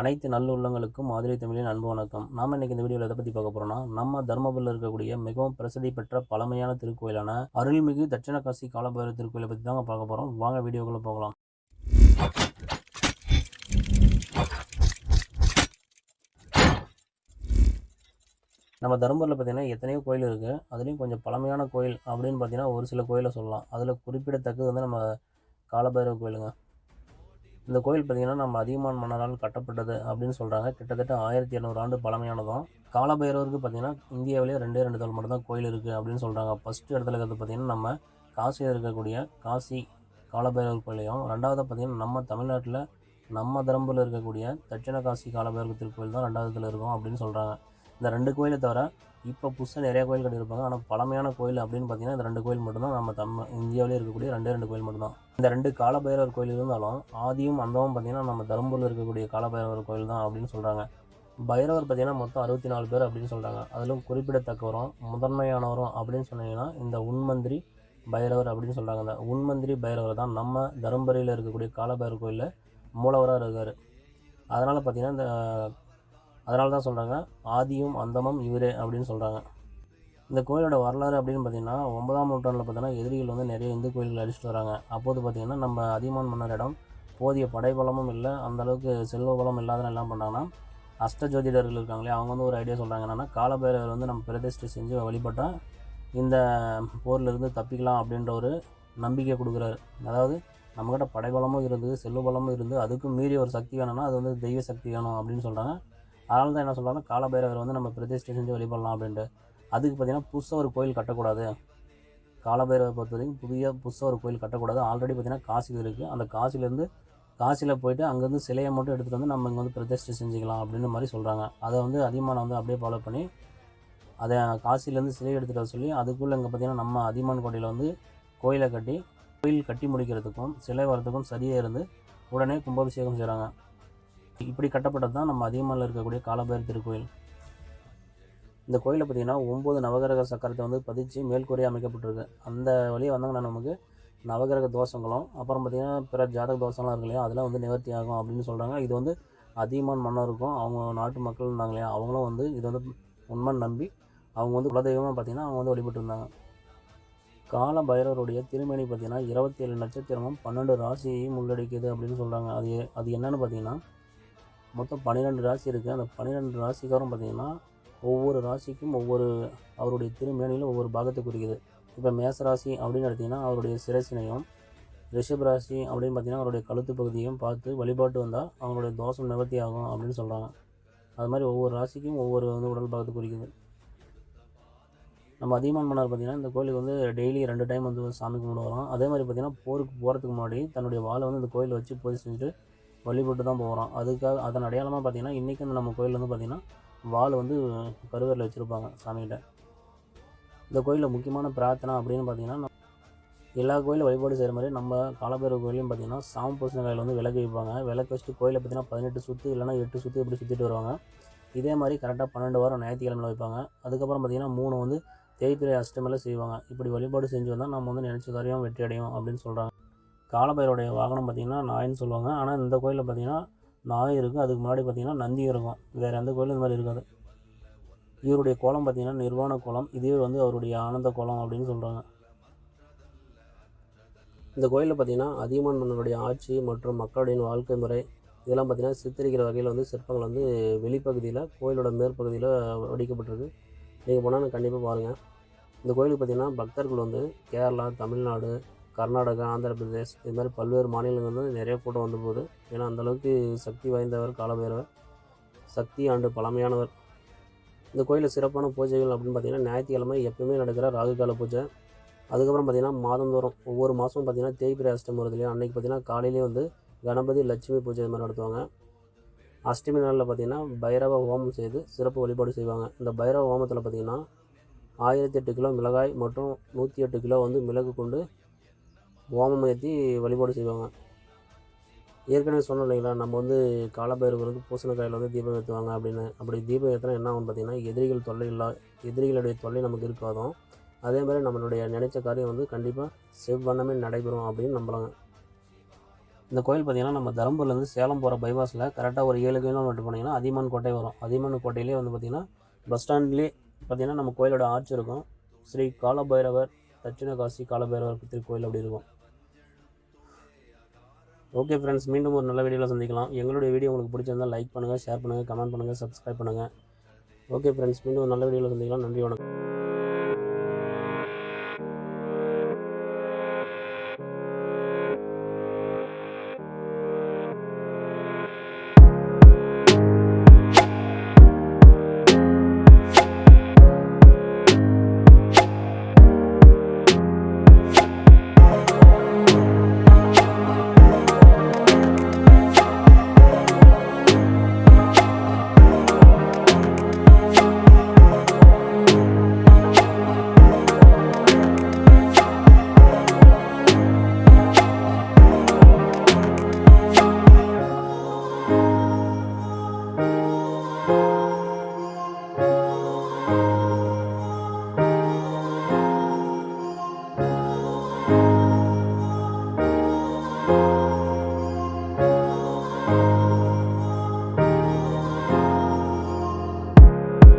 அனைத்து நல்லுள்ளங்களுக்கும் மாதிரி தமிழின் அன்பு வணக்கம். நாம் இன்னைக்கு இந்த வீடியோவில் எதை பற்றி பார்க்க போகிறோம்னா நம்ம தர்மபுரியில் இருக்கக்கூடிய மிகவும் பிரசித்தி பெற்ற பழமையான திருக்கோயிலான அருள்மிகு தட்சிணகாசி காலபைரவர் திருக்கோயிலை பற்றி தாங்க பார்க்க போகிறோம் வாங்க வீடியோக்குள்ளே போகலாம். நம்ம தருமபுரியில் பார்த்தீங்கன்னா எத்தனையோ கோயில் இருக்குது அதுலேயும் கொஞ்சம் பழமையான கோயில் அப்படின்னு பார்த்தீங்கன்னா ஒரு சில கோயிலை சொல்லலாம். அதில் குறிப்பிடத்தக்கது வந்து நம்ம காலபைரவ கோயிலுங்க. இந்த கோயில் பார்த்திங்கன்னா நம்ம அதியமான் மன்னரால் கட்டப்பட்டது அப்படின்னு சொல்கிறாங்க கிட்டத்தட்ட ஆயிரத்தி இரநூறு ஆண்டு பழமையானதும். காலபைரவருக்கு பார்த்திங்கன்னா இந்தியாவிலேயே ரெண்டே ரெண்டு தோல் மட்டும் தான் கோயில் இருக்குது அப்படின்னு சொல்கிறாங்க ஃபஸ்ட்டு இடத்துல இருக்கிறது பார்த்திங்கன்னா நம்ம காசியில் இருக்கக்கூடிய காசி காலபைரவர் கோயிலையும் ரெண்டாவது பார்த்திங்கன்னா நம்ம தமிழ்நாட்டில் நம்ம தரம்பில் இருக்கக்கூடிய தட்சிண காசி காலபைரவர் திருக்கோயில் தான் ரெண்டாவது இடத்துல இருக்கும் அப்படின்னு சொல்கிறாங்க இந்த ரெண்டு கோயிலை தவிர இப்போ புதுசாக நிறைய கோயில் கட்டியிருப்பாங்க. ஆனால் பழமையான கோயில் அப்படின்னு பார்த்தீங்கன்னா இந்த ரெண்டு கோயில் மட்டும்தான். நம்ம தம் இந்தியாவிலே இருக்கக்கூடிய ரெண்டே ரெண்டு கோயில் மட்டும்தான். இந்த ரெண்டு காலபைரவர் கோயில் இருந்தாலும் ஆதியும் அந்தமும் பார்த்தீங்கன்னா நம்ம தருமபுரியில் இருக்கக்கூடிய காலபைரவர் கோயில் தான் அப்படின்னு சொல்கிறாங்க பைரவர் பார்த்தீங்கன்னா மொத்தம் அறுபத்தி நாலு பேர் அப்படின்னு சொல்கிறாங்க அதிலும் குறிப்பிடத்தக்கவரும் முதன்மையானவரும் அப்படின்னு சொன்னீங்கன்னா இந்த உண்மந்திரி பைரவர் அப்படின்னு சொல்கிறாங்க இந்த உண்மந்திரி பைரவர் தான் நம்ம தருமபுரியில் இருக்கக்கூடிய காலபைரவர் கோயிலில் மூலவராக இருக்கார். அதனால் பார்த்தீங்கன்னா இந்த அதனால தான் சொல்கிறாங்க ஆதியும் அந்தமும் இவரே அப்படின்னு சொல்கிறாங்க இந்த கோயிலோட வரலாறு அப்படின்னு பார்த்தீங்கன்னா ஒன்பதாம் நூற்றாண்டில் பார்த்தீங்கன்னா எதிரிகள் வந்து நிறைய இந்து கோயில்கள் அடிச்சுட்டு வராங்க. அப்போது பார்த்திங்கன்னா நம்ம அதியமான் மன்னரிடம் போதிய படைபலமும் இல்லை அந்தளவுக்கு செல்வ பலம் இல்லாதனால் என்ன பண்ணாங்கன்னா அஷ்ட ஜோதிடர்கள் இருக்காங்களே அவங்க வந்து ஒரு ஐடியா சொல்கிறாங்க என்னென்னா காலபைரவர் வந்து நம்ம பிரதிஷ்டை செஞ்சு வழிபட்டால் இந்த போர்லேருந்து தப்பிக்கலாம் அப்படின்ற ஒரு நம்பிக்கை கொடுக்குறாரு. அதாவது நம்மக்கிட்ட படைபலமும் இருந்து செல்வ பலமும் இருந்து அதுக்கும் மீறி ஒரு சக்தி வேணும்னா அது வந்து தெய்வ சக்தி வேணும் அப்படின்னு சொல்கிறாங்க அதனால தான் என்ன சொல்கிறாங்க காலபைரவர் வந்து நம்ம பிரதிஷ்டை செஞ்சு வழிபடலாம் அப்படின்ட்டு. அதுக்கு பார்த்திங்கன்னா புதுசாக ஒரு கோயில் கட்டக்கூடாது. காலபைரவர் பொறுத்த வரைக்கும் புதிய புதுசாக ஒரு கோயில் கட்டக்கூடாது. ஆல்ரெடி பார்த்திங்கன்னா காசி இருக்குது அந்த காசிலேருந்து காசியில் போயிட்டு அங்கேருந்து சிலையை மட்டும் எடுத்துகிட்டு வந்து நம்ம இங்கே வந்து பிரதிஷ்டை செஞ்சுக்கலாம் அப்படின்னு மாதிரி சொல்கிறாங்க அதை வந்து அதிகமான வந்து அப்படியே ஃபாலோ பண்ணி அதை காசிலேருந்து சிலை எடுத்துகிட்டு வர சொல்லி அதுக்குள்ளே இங்கே பார்த்திங்கன்னா நம்ம அதியமான் கோட்டையில் வந்து கோயிலை கட்டி கோயில் கட்டி முடிக்கிறதுக்கும் சிலை வரதுக்கும் சரியாக இருந்து உடனே கும்பாபிஷேகம் செய்கிறாங்க இப்படி கட்டப்பட்டது தான் நம்ம அதிகமாக இருக்கக்கூடிய காலபைரர் திருக்கோயில். இந்த கோயிலை பார்த்திங்கன்னா ஒம்பது நவகிரக சக்கரத்தை வந்து பதிச்சு மேல்கூரை அமைக்கப்பட்டிருக்கு. அந்த வழியை வந்தாங்கன்னா நமக்கு நவகிரக தோஷங்களும் அப்புறம் பார்த்திங்கன்னா பிற ஜாதக தோஷம்லாம் இருக்கு இல்லையா அதெல்லாம் வந்து நிவர்த்தி ஆகும் அப்படின்னு சொல்கிறாங்க இது வந்து அதிகமான மன்னருக்கும் அவங்க நாட்டு மக்கள் இருந்தாங்க இல்லையா அவங்களும் வந்து இது வந்து உண்மை நம்பி அவங்க வந்து குலதெய்வமாக பார்த்திங்கன்னா அவங்க வந்து வழிபட்டு இருந்தாங்க. கால பைரவருடைய திருமணி பார்த்திங்கன்னா இருபத்தி ஏழு நட்சத்திரமும் பன்னெண்டு ராசியையும் உள்ளடக்கியது அப்படின்னு சொல்கிறாங்க அது அது என்னென்னு பார்த்திங்கன்னா மொத்தம் பன்னிரெண்டு ராசி இருக்குது அந்த பன்னிரெண்டு ராசிக்காரும் பார்த்திங்கன்னா ஒவ்வொரு ராசிக்கும் ஒவ்வொரு அவருடைய திருமேனியில் ஒவ்வொரு பாகத்தை குறிக்குது. இப்போ மேசராசி அப்படின்னு எடுத்திங்கன்னா அவருடைய சிரசினையும் ரிஷப் ராசி அப்படின்னு பார்த்திங்கன்னா அவருடைய கழுத்து பகுதியும் பார்த்து வழிபாட்டு வந்தால் அவங்களுடைய தோஷம் நிவர்த்தி ஆகும் அப்படின்னு சொல்கிறாங்க அது மாதிரி ஒவ்வொரு ராசிக்கும் ஒவ்வொரு வந்து உடல் பாகத்தை குறிக்குது. நம்ம அதிகமான மன்னர் பார்த்திங்கன்னா இந்த கோயிலுக்கு வந்து டெய்லி ரெண்டு டைம் வந்து சாமி கும்பிட்டு வரோம் அதே மாதிரி பார்த்திங்கன்னா போருக்கு போகிறதுக்கு முன்னாடி தன்னுடைய வாழை வந்து இந்த கோயிலில் வச்சு பூஜை செஞ்சுட்டு வழிபட்டு தான் போகிறோம் அதுக்காக அதன் அடையாளமாக பார்த்திங்கன்னா இன்றைக்கி வந்து நம்ம கோயில் வந்து பார்த்திங்கன்னா வாள் வந்து கருவறையில் வச்சுருப்பாங்க சாமிகிட்ட. இந்த கோயிலில் முக்கியமான பிரார்த்தனை அப்படின்னு பார்த்திங்கன்னா எல்லா கோயிலும் வழிபாடு செய்கிற மாதிரி நம்ம காலபைரவ கோயிலையும் பார்த்திங்கன்னா சாமி பூசண காயில் வந்து விளக்கு வைப்பாங்க. விளக்கு வச்சுட்டு கோயிலை பார்த்திங்கன்னா பதினெட்டு சுற்று இல்லைனா எட்டு சுற்று இப்படி சுற்றிட்டு வருவாங்க. இதே மாதிரி கரெக்டாக பன்னெண்டு வாரம் ஞாயிற்றுக்கிழமையில் வைப்பாங்க. அதுக்கப்புறம் பார்த்திங்கன்னா மூணு வந்து தேய்பிரை அஷ்டமில் செய்வாங்க. இப்படி வழிபாடு செஞ்சு வந்தால் நம்ம வந்து நினச்ச காரியம் வெற்றி அடையும் அப்படின்னு சொல்கிறாங்க காலபைரோடைய வாகனம் பார்த்திங்கன்னா நாயின்னு சொல்லுவாங்க. ஆனால் இந்த கோயிலில் பார்த்திங்கன்னா நாய் இருக்கும் அதுக்கு முன்னாடி பார்த்திங்கன்னா நந்தி இருக்கும். வேறு எந்த கோயிலும் இந்த மாதிரி இருக்காது. இவருடைய கோலம் பார்த்திங்கன்னா நிர்வாண கோலம். இதுவே வந்து அவருடைய ஆனந்த கோலம் அப்படின்னு சொல்கிறாங்க இந்த கோயிலில் பார்த்திங்கன்னா அதியமான் மன்னருடைய ஆட்சி மற்றும் மக்களுடைய வாழ்க்கை முறை இதெல்லாம் பார்த்திங்கன்னா சித்தரிக்கிற வகையில் வந்து சிற்பங்கள் வந்து வெளிப்பகுதியில் கோயிலோட மேற்பகுதியில் வடிக்கப்பட்டிருக்கு. நீங்கள் போனால் கண்டிப்பாக பாருங்கள் இந்த கோயிலுக்கு பார்த்திங்கன்னா பக்தர்கள் வந்து கேரளா தமிழ்நாடு கர்நாடகா ஆந்திர பிரதேஷ் இது மாதிரி பல்வேறு மாநிலங்கள் வந்து நிறைய கூட்டம் வந்து போகுது ஏன்னா அந்தளவுக்கு சக்தி வாய்ந்தவர் காலபைரவர் சக்தி ஆண்டு பழமையானவர். இந்த கோயிலில் சிறப்பான பூஜைகள் அப்படின்னு பார்த்திங்கன்னா ஞாயிற்றுக்கிழமை எப்பயுமே நடக்கிற ராகுகால பூஜை. அதுக்கப்புறம் பார்த்திங்கன்னா மாதந்தோறும் ஒவ்வொரு மாதமும் பார்த்திங்கன்னா தேய்பிரை அஷ்டமி வருது இல்லையா? அன்றைக்கி பார்த்திங்கன்னா காலையிலே வந்து கணபதி லட்சுமி பூஜை இது மாதிரி நடத்துவாங்க. அஷ்டமி நாளில் பார்த்திங்கன்னா பைரவ ஹோமம் செய்து சிறப்பு வழிபாடு செய்வாங்க. இந்த பைரவ ஹோமத்தில் பார்த்திங்கன்னா ஆயிரத்தி எட்டு கிலோ மிளகாய் மற்றும் நூற்றி எட்டு கிலோ வந்து மிளகு கொண்டு ஹோமம் ஏற்றி வழிபாடு செய்வாங்க. ஏற்கனவே சொன்னோம் இல்லைங்களா நம்ம வந்து காலபைரவருக்கு வந்து பூசணக்காயில் வந்து தீபம் ஏற்றுவாங்க அப்படின்னு. அப்படி தீபம் ஏற்றினா என்ன ஆகும் பார்த்திங்கன்னா எதிரிகள் தொல்லை இல்லை எதிரிகளுடைய தொல்லை நமக்கு இருக்காதும். அதே மாதிரி நம்மளுடைய நினைச்ச காரியம் வந்து கண்டிப்பாக செவ்வண்ணமே நடைபெறும் அப்படின்னு நம்புகிறாங்க இந்த கோயில் பார்த்தீங்கன்னா நம்ம தருமபுரிலேருந்து சேலம் போகிற பைபாஸில் கரெக்டாக ஒரு ஏழு கிலோமீட்டர் போனீங்கன்னா அதியமான் கோட்டை வரும். அதியமான் கோட்டையிலே வந்து பார்த்திங்கன்னா பஸ் ஸ்டாண்ட்லேயே பார்த்தீங்கன்னா நம்ம கோயிலோட ஆர்ச் இருக்கும். ஸ்ரீ காலபைரவர் தட்சிணகாசி காலபைரவர் திருக்கோயில் அப்படி இருக்கும். ஓகே ஃப்ரெண்ட்ஸ் மீண்டும் ஒரு நல்ல வீடியோவில் சந்திக்கலாம். எங்களுடைய வீடியோ உங்களுக்கு பிடிச்சிருந்தால் லைக் பண்ணுங்கள் ஷேர் பண்ணுங்கள் கமெண்ட் பண்ணுங்கள் சப்ஸ்கிரைப் பண்ணுங்கள் ஓகே ஃப்ரெண்ட்ஸ் மீண்டும் ஒரு நல்ல வீடியோவில் சந்திக்கலாம். நன்றி வணக்கம்.